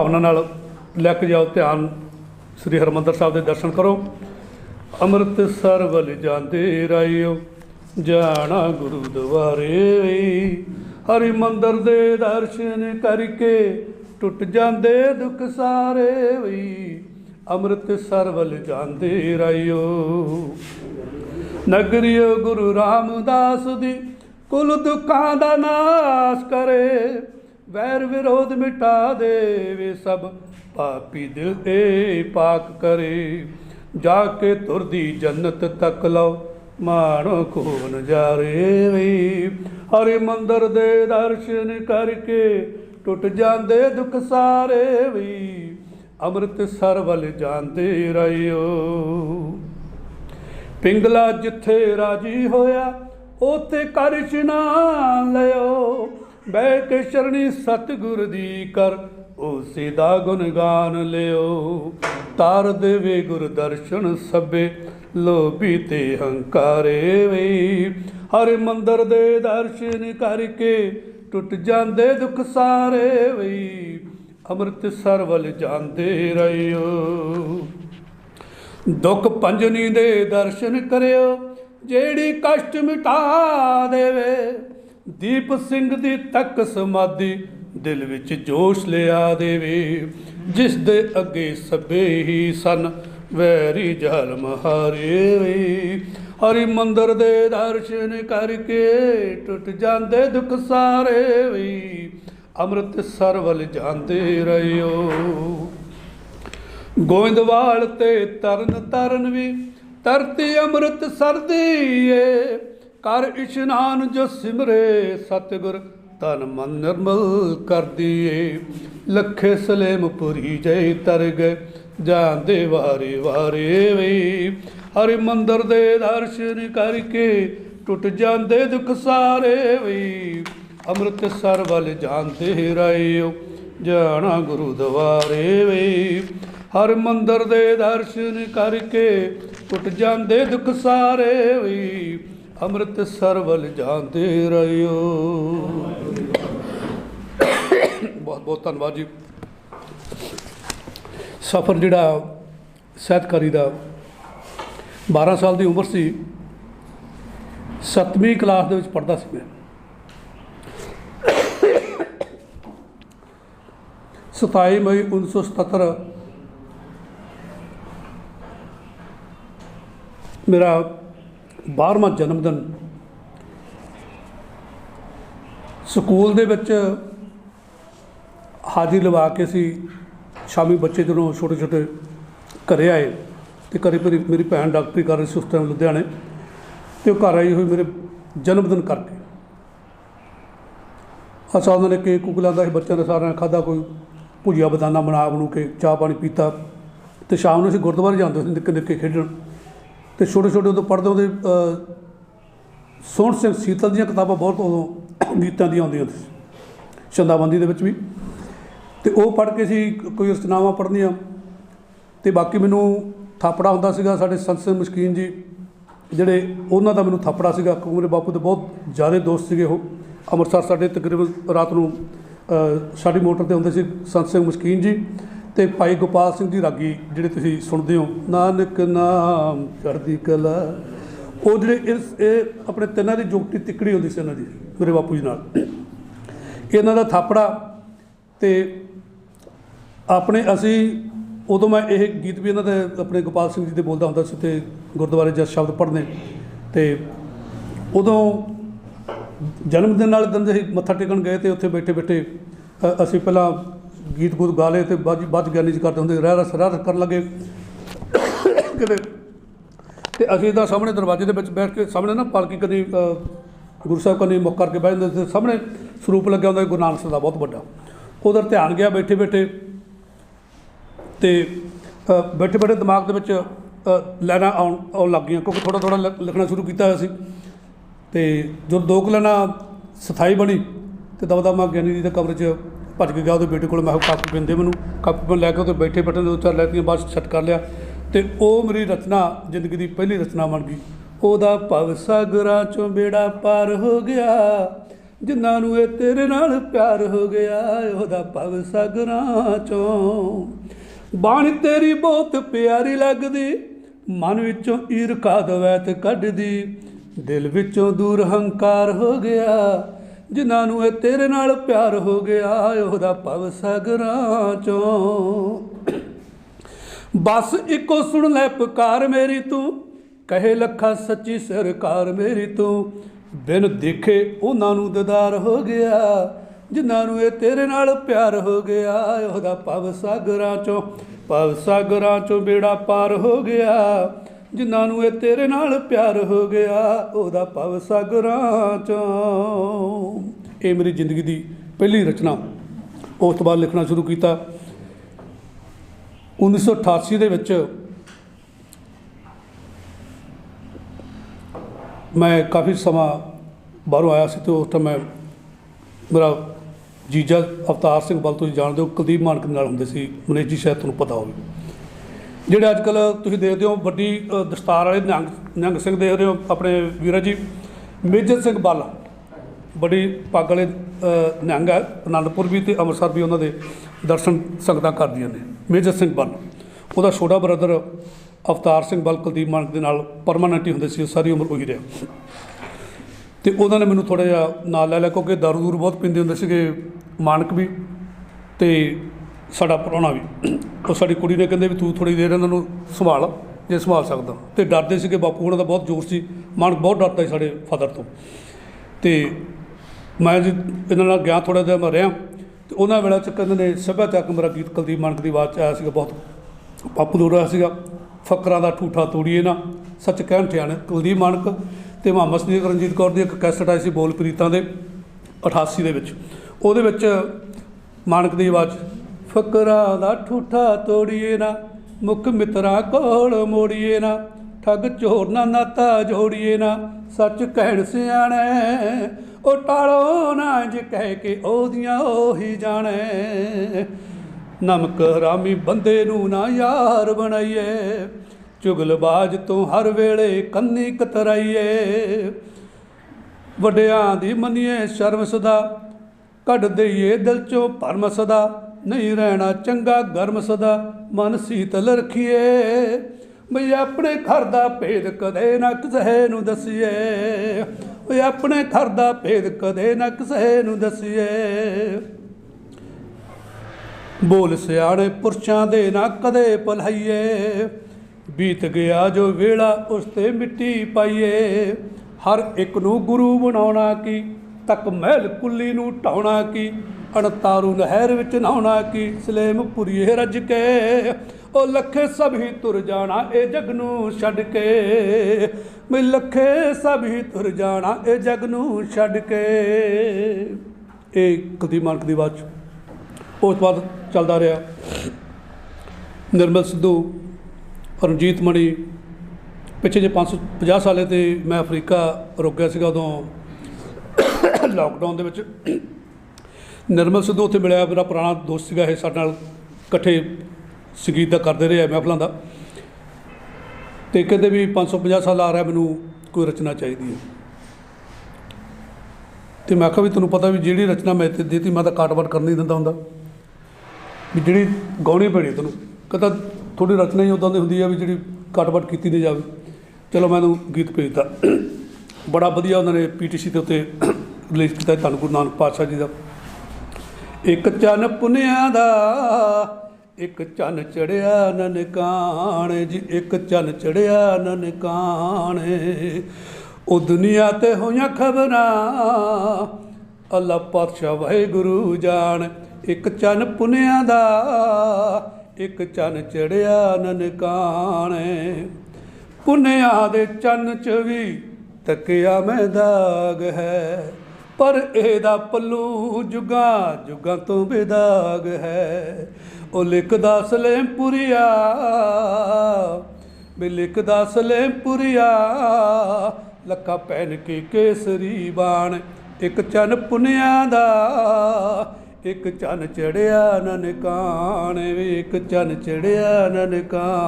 ਭਾਵਨਾ ਨਾਲ ਲੈ ਕੇ ਜਾਓ ਧਿਆਨ। ਸ੍ਰੀ ਹਰਮੰਦਰ ਸਾਹਿਬ ਦੇ ਦਰਸ਼ਨ ਕਰੋ। ਅੰਮ੍ਰਿਤਸਰ ਵੱਲ ਜਾਂਦੇ ਰਾਇਓ, ਜਾਣਾ ਗੁਰੂ ਦੁਆਰੇ। ਹਰੀ ਮੰਦਰ ਦੇ ਦਰਸ਼ਨ ਕਰਕੇ ਟੁੱਟ ਜਾਂਦੇ ਦੁੱਖ ਸਾਰੇ ਵੀ ਅੰਮ੍ਰਿਤਸਰ ਵੱਲ ਜਾਂਦੇ ਰਾਇਓ। ਨਗਰੀਓ ਗੁਰੂ ਰਾਮਦਾਸ ਦੀ ਕੁਲ ਦੁੱਖਾਂ ਦਾ ਨਾਸ਼ ਕਰੇ। ਵੈਰ ਵਿਰੋਧ ਮਿਟਾ ਦੇਵੇ ਸਭ ਪਾਪੀ ਦਿਲ ਏ ਪਾਕ ਕਰੇ। ਜਾ ਕੇ ਤੁਰਦੀ ਜੰਨਤ ਤੱਕ ਲਓ, ਮਾਣੋ ਕੋ ਨਜ਼ਾਰੇ ਵੀ। ਹਰੀ ਮੰਦਰ ਦੇ ਦਰਸ਼ਨ ਕਰਕੇ ਟੁੱਟ ਜਾਂਦੇ ਦੁੱਖ ਸਾਰੇ ਵੀ। ਅੰਮ੍ਰਿਤਸਰ ਵੱਲ ਜਾਂਦੇ ਰਹਿਓ। ਪਿੰਗਲਾ ਜਿੱਥੇ ਰਾਜੀ ਹੋਇਆ, ਉਥੇ ਕਰ ਇਸ਼ਨਾਨ ਲਿਓ। ਬੈ ਕੇ ਸ਼ਰਣੀ ਸਤਿਗੁਰ ਦੀ ਕਰ, ਉਸੇ ਦਾ ਗੁਣਗਾਨ ਲਿਓ। ਤਾਰ ਦੇਵੇ ਗੁਰ ਦਰਸ਼ਨ ਸਭੇ, ਲੋਭੀ ਤੇ ਹੰਕਾਰੇ ਵੇ। ਹਰ ਮੰਦਰ ਦੇ ਦਰਸ਼ਨ ਕਰਕੇ ਟੁੱਟ ਜਾਂਦੇ ਦੁੱਖ ਸਾਰੇ ਵੇ। ਅੰਮ੍ਰਿਤਸਰ ਵੱਲ ਜਾਂਦੇ ਰਹਿਓ। ਦੁੱਖ ਪੰਜਨੀ ਦੇ ਦਰਸ਼ਨ ਕਰਿਓ, ਜਿਹੜੀ ਕਸ਼ਟ ਮਿਟਾ ਦੇਵੇ। ਦੀਪ ਸਿੰਘ ਦੀ ਤੱਕ ਸਮਾਧੀ ਦਿਲ ਵਿੱਚ ਜੋਸ਼ ਲਿਆ ਦੇਵੇ। ਜਿਸ ਦੇ ਅੱਗੇ ਸਭੇ ਹੀ ਸਨ ਵੈਰੀ ਜਲ ਮਹਾਰੇ ਹਰੀ ਮੰਦਰ ਦੇ ਦਰਸ਼ਨ ਕਰਕੇ ਟੁੱਟ ਜਾਂਦੇ ਦੁੱਖ ਸਾਰੇ ਵੀ। ਅੰਮ੍ਰਿਤਸਰ ਵੱਲ ਜਾਂਦੇ ਰਹਿਓ ਗੋਇੰਦਵਾਲ ਤੇ ਤਰਨ ਤਰਨ ਵੀ ਧਰਤੀ ਅੰਮ੍ਰਿਤ ਸਰਦੀ ਏ ਕਰ ਇਸ਼ਨਾਨ ਜੋ ਸਿਮਰੇ, ਸਤਿਗੁਰ ਤਨ ਮਨ ਨਿਰਮਲ ਕਰਦੀ ਏ ਲੱਖੇ ਸਲੇਮ ਪੁਰੀ ਜੈ ਤਰ ਗਏ ਜਾਂਦੇ ਵਾਰੇ ਵਾਰੇ ਵੇ। ਹਰਿ ਮੰਦਰ ਦੇ ਦਰਸ਼ਨ ਕਰਕੇ ਟੁੱਟ ਜਾਂਦੇ ਦੁੱਖ ਸਾਰੇ ਵੇ। ਅੰਮ੍ਰਿਤਸਰ ਵੱਲ ਜਾਂਦੇ ਰਹਿਓ ਜਾਣਾ ਗੁਰੂ ਦਵਾਰੇ ਵੇ। ਹਰ ਮੰਦਰ ਦੇ ਦਰਸ਼ਨ ਕਰਕੇ ਟੁੱਟ ਜਾਂਦੇ ਦੁੱਖ ਸਾਰੇ ਵੀ। ਅੰਮ੍ਰਿਤਸਰ ਵੱਲ ਜਾਂਦੇ ਰਹਿਓ। ਬਹੁਤ ਬਹੁਤ ਧੰਨਵਾਦ ਜੀ। ਸਫਰ ਜਿਹੜਾ ਸਹਿਤਕਾਰੀ ਦਾ 12 ਸਾਲ ਦੀ ਉਮਰ ਸੀ। 7ਵੀਂ ਕਲਾਸ ਦੇ ਵਿੱਚ ਪੜ੍ਹਦਾ ਸੀ ਮੈਂ। 27 ਮਈ 1977 ਮੇਰਾ 12ਵਾਂ ਜਨਮ ਦਿਨ ਸਕੂਲ ਦੇ ਵਿੱਚ ਹਾਜ਼ਰੀ ਲਵਾ ਕੇ ਸੀ ਸ਼ਾਮੀ ਬੱਚੇ ਜਦੋਂ ਛੋਟੇ ਛੋਟੇ ਘਰੇ ਆਏ ਤੇ ਘਰੇ ਮੇਰੀ ਮੇਰੀ ਭੈਣ ਡਾਕਟਰੀ ਕਰ ਰਹੀ ਸੀ ਉਸ ਟਾਈਮ ਲੁਧਿਆਣੇ ਤੇ ਉਹ ਘਰ ਆਈ ਹੋਈ ਮੇਰੇ ਜਨਮ ਦਿਨ ਕਰਕੇ। ਅਸਾਂ ਉਹਨਾਂ ਨੇ ਕੇਕ ਕੁਕ ਲਿਆਂਦਾ ਸੀ, ਬੱਚਿਆਂ ਨੇ ਸਾਰਿਆਂ ਨੇ ਖਾਧਾ, ਕੋਈ ਭੁਜੀਆ ਬਦਾਨਾ ਬਣਾ ਬਣੂ ਕੇ ਚਾਹ ਪਾਣੀ ਪੀਤਾ ਤੇ ਸ਼ਾਮ ਨੂੰ ਅਸੀਂ ਗੁਰਦੁਆਰੇ ਜਾਂਦੇ ਸੀ ਨਿੱਕੇ ਨਿੱਕੇ ਖੇਡਣ। ਤੇ ਛੋਟੇ ਛੋਟੇ ਉਦੋਂ ਪੜ੍ਹਦੇ ਉਹਦੇ ਸੋਹਣ ਸਿੰਘ ਸੀਤਲ ਦੀਆਂ ਕਿਤਾਬਾਂ ਬਹੁਤ ਉਦੋਂ ਗੀਤਾਂ ਦੀਆਂ ਆਉਂਦੀਆਂ ਸੀ ਚੰਦਾਬੰਦੀ ਦੇ ਵਿੱਚ ਵੀ। ਤੇ ਉਹ ਪੜ੍ਹ ਕੇ ਸੀ ਕੋਈ ਰਚਨਾਵਾਂ ਪੜ੍ਹਨੀਆਂ। ਤੇ ਬਾਕੀ ਮੈਨੂੰ ਥਾਪੜਾ ਹੁੰਦਾ ਸੀਗਾ, ਸਾਡੇ ਸੰਤ ਸਿੰਘ ਮਸਕੀਨ ਜੀ, ਜਿਹੜੇ ਉਹਨਾਂ ਦਾ ਮੈਨੂੰ ਥਾਪੜਾ ਸੀਗਾ। ਕਿਉਂਕਿ ਮੇਰੇ ਬਾਪੂ ਦੇ ਬਹੁਤ ਜ਼ਿਆਦਾ ਦੋਸਤ ਸੀਗੇ ਉਹ। ਅੰਮ੍ਰਿਤਸਰ ਸਾਡੇ ਤਕਰੀਬਨ ਰਾਤ ਨੂੰ ਸਾਡੀ ਮੋਟਰ ਤੇ ਹੁੰਦੇ ਸੀ ਸੰਤ ਸਿੰਘ ਮਸਕੀਨ ਜੀ। ਤੇ ਭਾਈ ਗੋਪਾਲ ਸਿੰਘ ਜੀ ਰਾਗੀ ਜਿਹੜੇ ਤੁਸੀਂ ਸੁਣਦੇ ਹੋ, ਨਾਨਕ ਨਾਮ ਚੜਦੀ ਕਲਾ। ਉਹ ਜਿਹੜੇ ਇਸ, ਇਹ ਆਪਣੇ ਤਿੰਨਾਂ ਦੀ ਜੁਗਤੀ ਤਿੱਕੜੀ ਹੁੰਦੀ ਸੀ ਇਹਨਾਂ ਦੀ, ਮੇਰੇ ਬਾਪੂ ਜੀ ਨਾਲ। ਇਹਨਾਂ ਦਾ ਥਾਪੜਾ ਤੇ ਆਪਣੇ ਅਸੀਂ, ਉਦੋਂ ਮੈਂ ਇਹ ਗੀਤ ਵੀ ਇਹਨਾਂ ਦੇ ਆਪਣੇ ਗੋਪਾਲ ਸਿੰਘ ਜੀ ਦੇ ਬੋਲਦਾ ਹੁੰਦਾ ਸੀ ਤੇ ਗੁਰਦੁਆਰੇ ਜਦ ਸ਼ਬਦ ਪੜ੍ਹਨੇ। ਤੇ ਉਦੋਂ ਜਨਮ ਦਿਨ ਵਾਲੇ ਦਿਨ ਅਸੀਂ ਮੱਥਾ ਟੇਕਣ ਗਏ ਤੇ ਉੱਥੇ ਬੈਠੇ ਬੈਠੇ ਅਸੀਂ ਪਹਿਲਾਂ ਗੀਤ ਗੂਤ ਗਾ ਲਏ ਤੇ ਬਾਅਦ ਬਾਅਦ 'ਚ ਗਿਆਨੀ ਜੀ ਕਰਦੇ ਹੁੰਦੇ ਰਹਿ ਰਸ ਰਹਿ ਰਸ ਕਰਨ ਲੱਗੇ। ਕਿਤੇ ਤੇ ਅਸੀਂ ਤਾਂ ਸਾਹਮਣੇ ਦਰਵਾਜ਼ੇ ਦੇ ਵਿੱਚ ਬੈਠ ਕੇ ਸਾਹਮਣੇ ਨਾ ਪਾਲਕੀ ਕਦੀ ਗੁਰੂ ਸਾਹਿਬ ਕਨੀ ਮੁੱਖ ਕਰਕੇ ਬਹਿ ਜਾਂਦੇ ਸੀ। ਸਾਹਮਣੇ ਸਰੂਪ ਲੱਗਿਆ ਹੁੰਦਾ ਗੁਰੂ ਨਾਨਕ ਸਾਹਿਬ ਦਾ ਬਹੁਤ ਵੱਡਾ। ਉਧਰ ਧਿਆਨ ਗਿਆ ਬੈਠੇ ਬੈਠੇ ਤੇ ਬੈਠੇ ਬੈਠੇ ਦਿਮਾਗ ਦੇ ਵਿੱਚ ਅ, ਆਉਣ ਆਉਣ ਲੱਗ ਗਈਆਂ ਕਿਉਂਕਿ ਥੋੜਾ ਥੋੜਾ ਲਿਖਣਾ ਸ਼ੁਰੂ ਕੀਤਾ ਹੋਇਆ ਸੀ। ਤੇ ਜਦੋਂ ਦੋ ਕੁ ਲਾਈਨਾਂ ਸਥਾਈ ਬਣੀ ਤੇ ਦਵਾ ਦਵਾ ਗਿਆਨੀ ਜੀ ਦੇ ਕਮਰੇ 'ਚ ਭੱਜ ਕੇ ਗਿਆ ਉਹਦੇ ਬੇਟੇ ਕੋਲ, ਮੈਂ ਕਿਹਾ ਕਾਪੀ ਪੈਨ ਮੈਨੂੰ ਕਾਪੀ ਪੈਨ ਲੈ ਕੇ ਉਹਦੇ ਬੈਠੇ ਬੈਠੇ ਦੋ ਚਾਰ ਲੈਤੀਆਂ ਬਾਅਦ ਸੈੱਟ ਕਰ ਲਿਆ। ਤੇ ਉਹ ਮੇਰੀ ਰਚਨਾ, ਜ਼ਿੰਦਗੀ ਦੀ ਪਹਿਲੀ ਰਚਨਾ ਬਣ ਗਈ। ਉਹਦਾ ਭਵ ਸਾਗਰਾਂ ਚੋਂ ਬੇੜਾ ਪਾਰ ਹੋ ਗਿਆ, ਜਿਨ੍ਹਾਂ ਨੂੰ ਇਹ ਤੇਰੇ ਨਾਲ ਪਿਆਰ ਹੋ ਗਿਆ, ਉਹਦਾ ਭਵ ਸਾਗਰਾਂ ਚੋਂ। ਬਾਣੀ ਤੇਰੀ ਬਹੁਤ ਪਿਆਰੀ ਲੱਗਦੀ, ਮਨ ਵਿੱਚੋਂ ਈਰਖਾ ਦਵੈਤ ਕੱਢਦੀ, ਦਿਲ ਵਿੱਚੋਂ ਦੂਰ ਹੰਕਾਰ ਹੋ ਗਿਆ ਜਿਨ੍ਹਾਂ ਨੂੰ ਇਹ ਤੇਰੇ ਨਾਲ ਪਿਆਰ ਹੋ ਗਿਆ, ਉਹਦਾ ਭਵ ਸਗਰਾਂ ਚੋਂ। ਬਸ ਇੱਕੋ ਸੁਣ ਲੈ ਪੁਕਾਰ ਮੇਰੀ ਤੂੰ, ਕਹੇ ਲੱਖਾਂ ਸੱਚੀ ਸਰਕਾਰ ਮੇਰੀ ਤੂੰ। ਬਿਨ ਦੇਖੇ ਉਹਨਾਂ ਨੂੰ ਦਿਦਾਰ ਹੋ ਗਿਆ, ਜਿਨ੍ਹਾਂ ਨੂੰ ਇਹ ਤੇਰੇ ਨਾਲ ਪਿਆਰ ਹੋ ਗਿਆ, ਉਹਦਾ ਭਵ ਸਾਗਰਾਂ ਚੋਂ। ਭਵ ਸਾਗਰਾਂ ਚੋਂ ਬੇੜਾ ਪਾਰ ਹੋ ਗਿਆ ਜਿਨ੍ਹਾਂ ਨੂੰ ਇਹ ਤੇਰੇ ਨਾਲ ਪਿਆਰ ਹੋ ਗਿਆ, ਉਹਦਾ ਭਵ ਸਾਗਰਾਂ ਚੋਂ। ਇਹ ਮੇਰੀ ਜ਼ਿੰਦਗੀ ਦੀ ਪਹਿਲੀ ਰਚਨਾ। ਉਸ ਤੋਂ ਬਾਅਦ ਲਿਖਣਾ ਸ਼ੁਰੂ ਕੀਤਾ। 1988 ਦੇ ਵਿੱਚ ਮੈਂ ਕਾਫੀ ਸਮਾਂ ਬਾਹਰੋਂ ਆਇਆ ਸੀ ਤੇ ਉਸ ਟਾਈਮ ਮੈਂ ਮੇਰਾ ਜੀਜਾ ਅਵਤਾਰ ਸਿੰਘ ਬਲ ਤੁਸੀਂ ਜਾਣਦੇ ਹੋ, ਕੁਲਦੀਪ ਮਾਨਕ ਨਾਲ ਹੁੰਦੇ ਸੀ। ਮਨੇਜੀ ਸ਼ਾਇਦ ਤੁਹਾਨੂੰ ਪਤਾ ਹੋਵੇ। ਜਿਹੜੇ ਅੱਜ ਕੱਲ ਤੁਸੀਂ ਦੇਖਦੇ ਹੋ ਵੱਡੀ ਦਸਤਾਰ ਵਾਲੇ ਨਿਹੰਗ ਨਿਹੰਗ ਸਿੰਘ ਦੇਖਦੇ ਹੋ, ਆਪਣੇ ਵੀਰਾ ਜੀ। ਮੇਜਰ ਸਿੰਘ ਬੱਲ, ਬੜੀ ਪੱਗ ਵਾਲੇ ਨਿਹੰਗ ਹੈ। ਅਨੰਦਪੁਰ ਵੀ ਤੇ ਅੰਮ੍ਰਿਤਸਰ ਵੀ ਉਹਨਾਂ ਦੇ ਦਰਸ਼ਨ ਸੰਗਤਾਂ ਕਰਦੀਆਂ ਨੇ। ਮੇਜਰ ਸਿੰਘ ਬੱਲ, ਉਹਦਾ ਛੋਟਾ ਬ੍ਰਦਰ ਅਵਤਾਰ ਸਿੰਘ ਬੱਲ ਕੁਲਦੀਪ ਮਾਨਕ ਦੇ ਨਾਲ ਪਰਮਾਨੈਂਟ ਹੀ ਹੁੰਦੇ ਸੀ ਸਾਰੀ ਉਮਰ ਉਹੀ ਰਿਹਾ। ਤੇ ਉਹਨਾਂ ਨੇ ਮੈਨੂੰ ਥੋੜਾ ਜਿਹਾ ਨਾਲ ਲੈ ਲਿਆ, ਕਿਉਂਕਿ ਦਾਰੂ ਦੂਰ ਬਹੁਤ ਪੀਂਦੇ ਹੁੰਦੇ ਸੀਗੇ, ਮਾਨਕ ਵੀ। ਤੇ ਸਾਡਾ ਪ੍ਰਾਹੁਣਾ ਵੀ। ਉਹ ਸਾਡੀ ਕੁੜੀ ਨੇ ਕਹਿੰਦੇ ਵੀ ਤੂੰ ਥੋੜੀ ਦੇਰ ਇਹਨਾਂ ਨੂੰ ਸੰਭਾਲ, ਜੇ ਸੰਭਾਲ ਸਕਦਾ। ਤੇ ਡਰਦੇ ਸੀਗੇ ਬਾਪੂ ਉਹਨਾਂ ਦਾ ਬਹੁਤ ਜ਼ੋਰ ਸੀ। ਮਨ ਬਹੁਤ ਡਰਦਾ ਸੀ ਸਾਡੇ ਫਾਦਰ ਤੋਂ। ਤੇ ਮੈਂ ਜੀ ਇਹਨਾਂ ਨਾਲ ਗਿਆ ਥੋੜਾ ਜਿਹਾ, ਮੈਂ ਰਿਹਾ। ਤੇ ਉਹਨਾਂ ਵੇਲੇ ਚ ਕਹਿੰਦੇ ਨੇ, ਸੱਭਿਆਚਾਰਕ ਮੇਰਾ ਗੀਤ ਕੁਲਦੀਪ ਮਾਨਕ ਦੀ ਆਵਾਜ਼ 'ਚ ਆਇਆ ਸੀਗਾ ਬਹੁਤ। ਪਾਪੂਲਰ ਹੋਇਆ ਸੀਗਾ, ਫਕਰਾਂ ਦਾ ਠੂਠਾ ਤੋੜੀਏ ਨਾ। ਸੱਚ ਕਹਿਣ ਠਿਆਣ, ਕੁਲਦੀਪ ਮਾਨਕ ਤੇ ਮੁਹੰਮਦ ਸਦੀਕ ਰਣਜੀਤ ਕੌਰ ਦੀ ਇੱਕ ਕੈਸਟ ਆਈ ਸੀ ਬੋਲ ਪ੍ਰੀਤਾਂ ਦੇ 88 ਦੇ ਵਿੱਚ। ਉਹਦੇ ਵਿੱਚ ਮਾਨਕ ਦੀ ਆਵਾਜ਼ ਫਕਰਾਂ ਦਾ ਠੂਠਾ ਤੋੜੀਏ ਨਾ, ਮੁੱਖ ਮਿੱਤਰਾਂ ਕੋਲ ਮੋੜੀਏ ਨਾ, ਠੱਗ ਚੋਰ ਨਾ ਨਾਤਾ ਜੋੜੀਏ ਨਾ, ਸੱਚ ਕਹਿਣ ਸਿਆਣੇ, ਉਹ ਟਾਲੋ ਨਾ ਜੇ ਕਹਿ ਕੇ ਉਹਦੀਆਂ ਉਹੀ ਜਾਣੇ। ਨਮਕ ਰਾਮੀ ਬੰਦੇ ਨੂੰ ਨਾ ਯਾਰ ਬਣਾਈਏ, ਚੁਗਲਬਾਜ਼ ਤੋਂ ਹਰ ਵੇਲੇ ਕੰਨੀ ਕਤਰਾਈਏ। ਵੱਡਿਆਂ ਦੀ ਮੰਨੀਏ ਸ਼ਰਮ ਸਦਾ, ਕੱਢ ਦਈਏ ਦਿਲ ਚੋਂ ਭਰਮ ਸਦਾ ਨਹੀਂ ਰਹਿਣਾ ਚੰਗਾ, ਗਰਮ ਸਦਾ ਮਨ ਸੀਤਲ ਰਖੀਏ। ਬਈ ਆਪਣੇ ਘਰ ਦਾ ਭੇਦ ਕਦੇ ਨਾ ਕਿਸੇ ਨੂੰ ਦਸੀਏ। ਓਏ ਆਪਣੇ ਘਰ ਦਾ ਭੇਦ ਕਦੇ ਨਾ ਕਿਸੇ ਨੂੰ ਦਸੀਏ। ਬੋਲ ਸਿਆਣੇ ਪੁਰਸ਼ਾਂ ਦੇ ਨਾ ਕਦੇ ਭਲਾਈਏ। ਬੀਤ ਗਿਆ ਜੋ ਵੇਲਾ ਉਸ ਤੇ ਮਿੱਟੀ ਪਾਈਏ। ਹਰ ਇੱਕ ਨੂੰ ਗੁਰੂ ਬਣਾਉਣਾ ਕੀ, ਤੱਕ ਮਹਿਲ ਕੁੱਲੀ ਨੂੰ ਢਾਉਣਾ ਕੀ ਅਣਤਾਰੂ ਨਹਿਰ ਵਿੱਚ ਨਹਾਉਣਾ ਕੀ? ਸਲੇਮ ਰੱਜ ਕੇ। ਉਹ ਲੱਖੇ ਸਭ ਹੀ ਤੁਰ ਜਾਣਾ, ਇਹ ਜਗ ਨੂੰ ਛੱਡ ਕੇ। ਮੈਂ ਲੱਖੇ ਸਭ ਹੀ ਤੁਰ ਜਾਣਾ, ਇਹ ਜਗ ਨੂੰ ਛੱਡ ਕੇ। ਇਹ ਕਦੀ ਮਾਨਕ ਦੀ ਆਵਾਜ਼। 'ਚ। ਉਸ ਤੋਂ ਬਾਅਦ ਚੱਲਦਾ ਰਿਹਾ। ਨਿਰਮਲ ਸਿੱਧੂ, ਰਣਜੀਤ ਮਣੀ। ਪਿੱਛੇ ਜੇ 550 ਸਾਲੇ ਤੇ ਮੈਂ ਅਫਰੀਕਾ ਰੁਕ ਗਿਆ ਸੀਗਾ ਉਦੋਂ। ਲਾਕਡਾਊਨ ਦੇ ਵਿੱਚ। ਨਿਰਮਲ ਸਿੱਧੂ ਉੱਥੇ ਮਿਲਿਆ, ਮੇਰਾ ਪੁਰਾਣਾ ਦੋਸਤ ਸੀਗਾ ਇਹ ਸਾਡੇ ਨਾਲ ਇਕੱਠੇ ਸੰਗੀਤ ਦਾ ਕਰਦੇ ਰਹੇ ਮਹਿਫਲਾਂ ਦਾ। ਤੇ ਕਹਿੰਦੇ ਵੀ 550 ਸਾਲ ਆ ਰਿਹਾ, ਮੈਨੂੰ ਕੋਈ ਰਚਨਾ ਚਾਹੀਦੀ ਹੈ। ਤੇ ਮੈਂ ਆਖਿਆ ਵੀ ਤੁਹਾਨੂੰ ਪਤਾ ਵੀ ਜਿਹੜੀ ਰਚਨਾ ਮੈਂ ਤੇ ਦੇਤੀ, ਮੈਂ ਤਾਂ ਕਾਟਵਟ ਕਰਨ ਨਹੀਂ ਦਿੰਦਾ ਹੁੰਦਾ। ਵੀ ਜਿਹੜੀ ਗਾਉਣੀ ਪੈਣੀ ਤੈਨੂੰ। ਕਹਿੰਦਾ ਤੁਹਾਡੀ ਰਚਨਾ ਹੀ ਉਦਾਂ ਦੀ ਹੁੰਦੀ ਆ ਵੀ ਜਿਹੜੀ ਕੱਟ-ਵੱਟ ਕੀਤੀ ਨਹੀਂ ਜਾਵੇ। ਚਲੋ ਮੈਨੂੰ ਗੀਤ ਭੇਜਤਾ। ਬੜਾ ਵਧੀਆ ਉਹਨਾਂ ਨੇ ਪੀਟੀਸੀ ਦੇ ਉੱਤੇ ਰਿਲੀਜ਼ ਕੀਤਾ, ਧੰਨ ਗੁਰੂ ਨਾਨਕ ਪਾਤਸ਼ਾਹ ਜੀ ਦਾ। ਇੱਕ ਚੰਨ ਪੁੰਨਿਆ ਦਾ, ਇੱਕ ਚੰਨ ਚੜਿਆ ਨਨਕਾਣ ਜੀ, ਇੱਕ ਚੰਨ ਚੜਿਆ ਨਨਕਾਣ। ਉਹ ਦੁਨੀਆ ਤੇ ਹੋਈਆਂ ਖਬਰਾਂ ਅੱਲਾ ਪਾਤਸ਼ਾਹ ਵਾਹਿਗੁਰੂ ਜਾਣ। ਇੱਕ ਚੰਨ ਪੁੰਨਿਆ ਦਾ, ਇੱਕ ਚੰਨ ਚੜਿਆ ਨਨਕਾਣ। ਪੁੰਨਿਆ ਦੇ ਚੰਨ ਚ ਵੀ ਤੱਕਿਆ ਮੈਂ ਦਾਗ ਹੈ। ਪਰ ਇਹਦਾ ਪੱਲੂ ਜੁਗਾ ਜੁਗਾਂ ਤੋਂ ਬੇਦਾਗ ਹੈ। ਉਹ ਲਿਖਦਾ ਸਲੇਮਪੁਰੀਆ, ਵੀ ਲਿਖਦਾ ਸਲੇਮਪੁਰੀਆ। ਲੱਕਾ ਪਹਿਨ ਕੇ ਕੇਸਰੀ ਬਾਣ, ਇੱਕ ਚੰਨ ਪੁੰਨਿਆ ਦਾ, ਇੱਕ ਚੰਨ ਚੜਿਆ ਨਨਕਾਣੇ, ਵੇ ਇੱਕ ਚੰਨ ਚੜਿਆ ਨਨਕਾਣ।